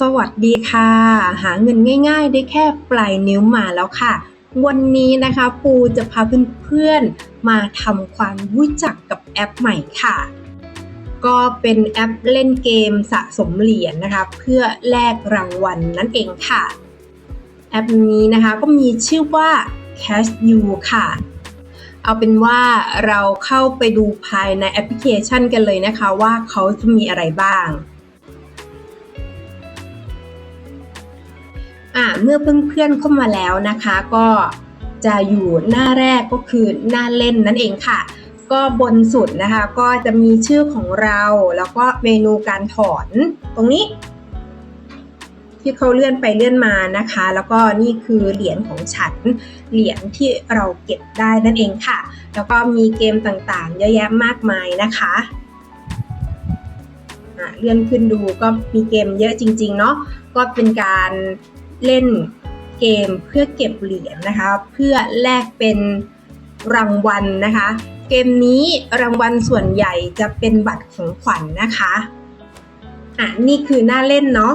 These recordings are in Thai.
สวัสดีค่ะ หาเงินง่ายๆ ได้แค่ปลายนิ้วมาแล้วค่ะ วันนี้นะคะปูจะพาเพื่อนๆมาทำความรู้จักกับแอปใหม่ค่ะ ก็เป็นแอปเล่นเกมสะสมเหรียญนะคะ เพื่อแลกรางวัลนั่นเองค่ะ แอปนี้นะคะก็มีชื่อว่า Cash You ค่ะ เอาเป็นว่าเราเข้าไปดูภายในแอปพลิเคชันกันเลยนะคะว่าเขาจะมีอะไรบ้าง อ่าเมื่อเพื่อนๆเข้ามาแล้วนะคะ ก็จะอยู่หน้าแรกก็คือหน้าเล่นนั่นเองค่ะ ก็บนสุดนะคะ ก็จะมีชื่อของเราแล้วก็เมนูการถอนตรงนี้ ที่เขาเลื่อนไปเลื่อนมานะคะ แล้วก็นี่คือเหรียญของฉันเหรียญที่เราเก็บได้นั่นเองค่ะ แล้วก็มีเกมต่างๆ เยอะแยะมากมายนะคะอะเลื่อนขึ้นดูก็มีเกมเยอะจริง ๆ เนาะก็เป็นการ เล่นเกมเพื่อเก็บเหรียญนะคะ เพื่อแลกเป็นรางวัลนะคะ เกมนี้รางวัลส่วนใหญ่จะเป็นบัตรของขวัญนนะคะอะนี่คือหน้าเล่นเนาะ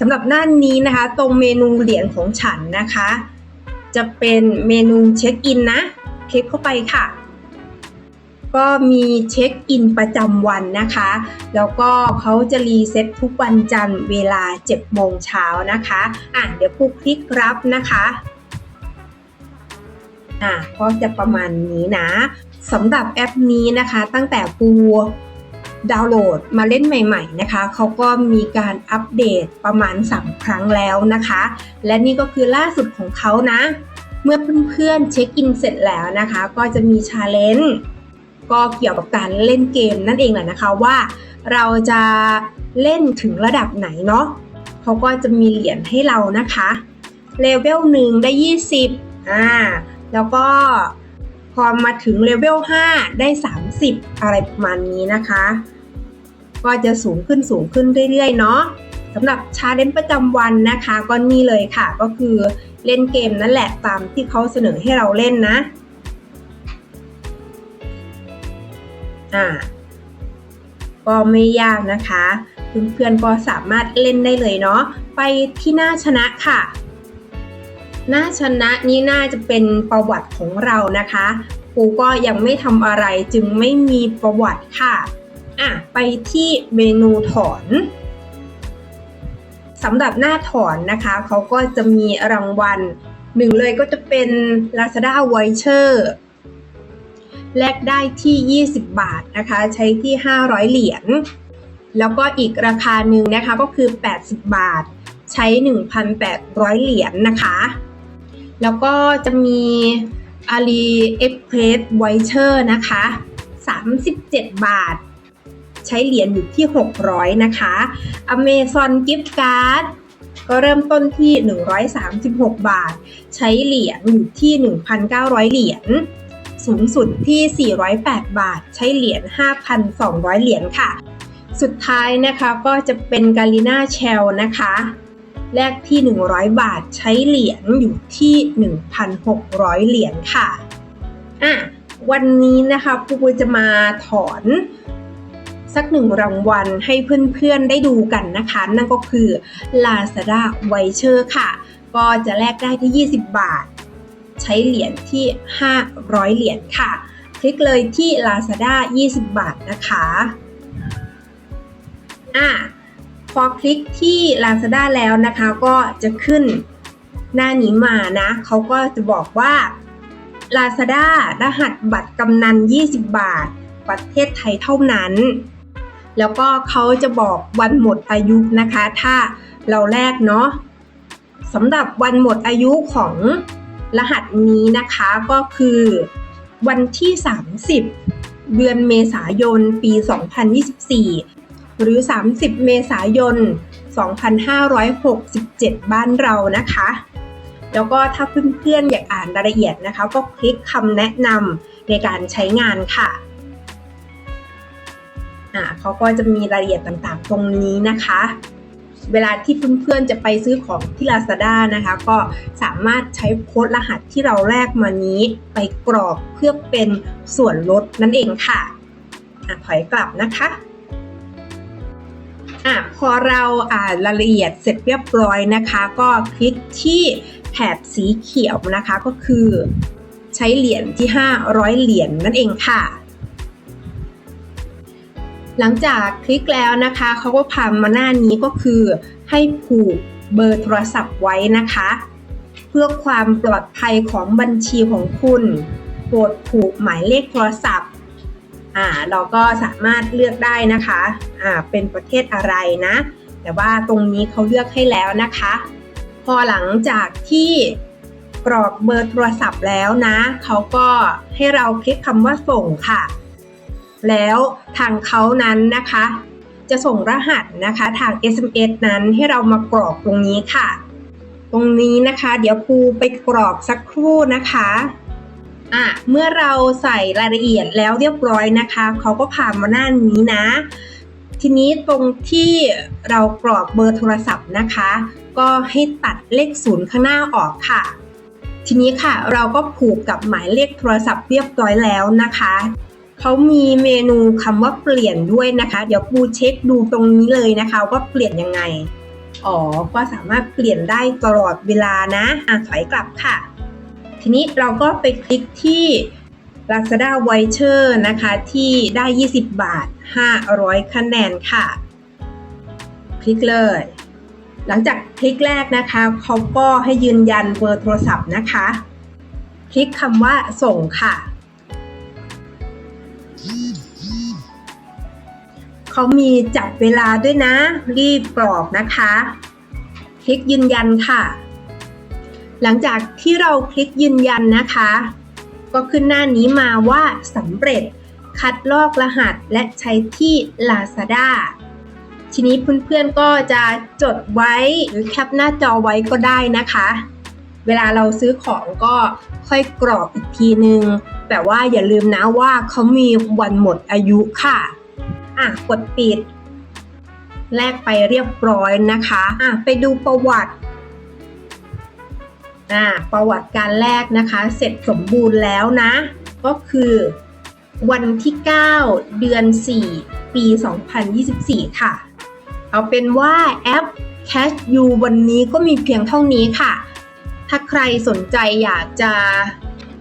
สำหรับหน้านี้นะคะ ตรงเมนูเหรียญของฉันนะคะ จะเป็นเมนูเช็คอินนะ คลิกเข้าไปค่ะ ก็มีเช็คอินประจำวันนะคะ แล้วก็เขาจะรีเซ็ตทุกวันจันทร์เวลา 7 โมงเช้านะคะอะเดี๋ยวปูคลิกรับนะคะอะก็จะประมาณนี้นะสำหรับแอปนี้นะคะตั้งแต่ปูดาวน์โหลดมาเล่นใหม่ ๆนะคะ เขาก็มีการอัปเดตประมาณ 3 ครั้งแล้วนะคะ และนี่ก็คือล่าสุดของเขานะ เมื่อเพื่อนๆเช็คอินเสร็จแล้วนะคะ ก็จะมีชาเลนจ์ ก็เกี่ยวกับการเล่นเกมนั่นเองแหละนะคะว่า เราจะเล่นถึงระดับไหนเนาะเขาก็จะมีเหรียญให้เรานะคะเลเวลหนึ่งได้ 20อ่าแล้วก็พอมาถึงเลเวล5ได้ 30 อะไรประมาณนี้นะคะ ก็จะสูงขึ้นสูงขึ้นเรื่อยๆเนาะสำหรับชาเลนจ์ประจำวันนะคะ ก็นี่เลยค่ะ ก็คือเล่นเกมนั่นแหละตามที่เขาเสนอให้เราเล่นนะ อ่าก็ไม่ยากนะคะ เพื่อนๆก็สามารถเล่นได้เลยเนาะไปที่หน้าชนะค่ะ หน้าชนะนี้น่าจะเป็นประวัติของเรานะคะครูก็ยังไม่ทำอะไรจึงไม่มีประวัติค่ะอะไปที่เมนูถอนสำหรับหน้าถอนนะคะเขาก็จะมีรางวัลหนึ่งเลยก็จะเป็น Lazada Voucher แลกได้ที่ 20 บาทนะคะ ใช้ที่ 500 เหรียญ แล้วก็อีกราคาหนึ่งนะคะก็คือ 80 บาท ใช้ 1,800 เหรียญนะคะ แล้วก็จะมี AliExpress Voucher นะคะ 37 บาท ใช้เหรียญอยู่ที่ 600 นะคะ Amazon Gift Card ก็เริ่มต้นที่ 136 บาท ใช้เหรียญอยู่ที่ 1,900 เหรียญ สูงสุดที่ 408 บาท ใช้เหรียญ 5,200 เหรียญค่ะ สุดท้ายนะคะก็จะเป็นกาลิน่าเชลนะคะแลกที่ 100 บาทใช้เหรียญอยู่ที่ 1,600 เหรียญค่ะอะ วันนี้นะคะครูจะมาถอนสักหนึ่งรางวัลให้เพื่อนๆได้ดูกันนะคะ นั่นก็คือ Lazada Voucher ค่ะ ก็จะแลกได้ที่ 20 บาท ใช้เหรียญที่ 500 เหรียญค่ะ คลิกเลยที่ Lazada 20 บาทนะคะอะพอคลิกที่ Lazada แล้วนะคะก็จะขึ้นหน้านี้มานะเขาก็จะบอกว่า Lazada รหัสบัตรกำนัน 20 บาท ประเทศไทยเท่านั้น แล้วก็เขาจะบอกวันหมดอายุนะคะ ถ้าเราแลกเนาะสำหรับวันหมดอายุของ รหัสนี้นะคะก็คือวันที่ 30 เดือนเมษายน ปี 2024 หรือ 30 เมษายน 2567 บ้านเรานะคะ แล้วก็ถ้าเพื่อนๆอยากอ่านรายละเอียดนะคะ ก็คลิกคำแนะนำในการใช้งานค่ะอ่าเขาก็จะมีรายละเอียดต่างๆ ตรงนี้นะคะ เวลาที่เพื่อนๆจะไปซื้อของที่ Lazada นะคะ ก็สามารถใช้โค้ดรหัสที่เราแลกมานี้ไปกรอกเพื่อเป็นส่วนลดนั่นเองค่ะอะถอยกลับนะคะอะพอเราอ่านรายละเอียดเสร็จเรียบร้อยนะคะ ก็คลิกที่แถบสีเขียวนะคะก็คือ ใช้เหรียญที่ 500 เหรียญนั่นเองค่ะ หลังจากคลิกแล้วนะคะเขาก็พามาหน้านี้ก็คือ ให้ผูกเบอร์โทรศัพท์ไว้นะคะ เพื่อความปลอดภัยของบัญชีของคุณโปรดผูกหมายเลขโทรศัพท์อ่าเราก็สามารถเลือกได้นะคะอ่าเป็นประเทศอะไรนะ แต่ว่าตรงนี้เขาเลือกให้แล้วนะคะ พอหลังจากที่กรอกเบอร์โทรศัพท์แล้วนะ เขาก็ให้เราคลิกคำว่าส่งค่ะ แล้วทางเขานั้นนะคะ จะส่งรหัสนะคะทาง SMS นั้นให้เรามากรอกตรงนี้ค่ะ ตรงนี้นะคะเดี๋ยวครูไปกรอกสักครู่นะคะอะเมื่อเราใส่รายละเอียดแล้วเรียบร้อยนะคะเขาก็พามาหน้านี้นะ ทีนี้ตรงที่เรากรอกเบอร์โทรศัพท์นะคะ ก็ให้ตัดเลขศูนย์ข้างหน้าออกค่ะ ทีนี้ค่ะเราก็ผูกกับหมายเลขโทรศัพท์เรียบร้อยแล้วนะคะ เขามีเมนูคำว่าเปลี่ยนด้วยนะคะ เดี๋ยวครูเช็คดูตรงนี้เลยนะคะ ว่าเปลี่ยนยังไง อ๋อ ก็สามารถเปลี่ยนได้ตลอดเวลานะ อะถอยกลับค่ะ ทีนี้เราก็ไปคลิกที่ Lazada Voucher นะคะที่ได้ 20 บาท 500 คะแนนค่ะ คลิกเลย หลังจากคลิกแรกนะคะเขาก็ให้ยืนยันเบอร์โทรศัพท์นะคะ คลิกคำว่าส่งค่ะ เขามีจับเวลาด้วยนะ รีบกรอกนะคะ คลิกยืนยันค่ะ หลังจากที่เราคลิกยืนยันนะคะ ก็ขึ้นหน้านี้มาว่าสำเร็จคัดลอกรหัสและใช้ที่ Lazada ทีนี้เพื่อนๆก็จะจดไว้หรือแคปหน้าจอไว้ก็ได้นะคะ เวลาเราซื้อของก็ค่อยกรอกอีกทีนึง แต่ว่าอย่าลืมนะว่าเขามีวันหมดอายุค่ะ อะกดปิด แลกไปเรียบร้อยนะคะอะไปดูประวัติอ่าประวัติการแลกนะคะ เสร็จสมบูรณ์แล้วนะ ก็คือ วันที่ 9 เดือน 4 ปี 2024 ค่ะ เอาเป็นว่าแอป Cash You วันนี้ก็มีเพียงเท่านี้ค่ะ ถ้าใครสนใจอยากจะ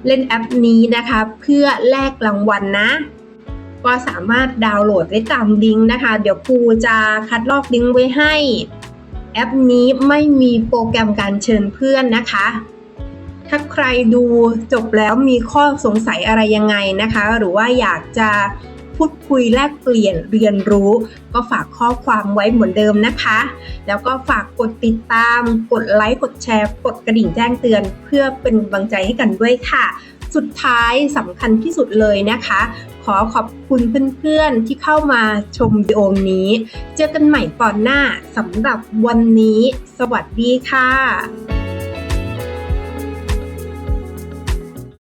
เล่นแอปนี้นะคะ เพื่อแลกรางวัลนะ ก็สามารถดาวน์โหลดได้ตามลิงก์นะคะ เดี๋ยวครูจะคัดลอกลิงก์ไว้ให้ แอปนี้ไม่มีโปรแกรมการเชิญเพื่อนนะคะ ถ้าใครดูจบแล้วมีข้อสงสัยอะไรยังไงนะคะ หรือว่าอยากจะพูดคุยแลกเปลี่ยนเรียนรู้ ก็ฝากข้อความไว้เหมือนเดิมนะคะ แล้วก็ฝากกดติดตาม กดไลค์ กดแชร์ กดกระดิ่งแจ้งเตือน เพื่อเป็นกำลังใจให้กันด้วยค่ะ สุดท้ายสำคัญที่สุดเลยนะคะ ขอขอบคุณเพื่อนๆที่เข้ามาชมวิดีโอนี้ เจอกันใหม่ตอนหน้าสำหรับวันนี้ สวัสดีค่ะ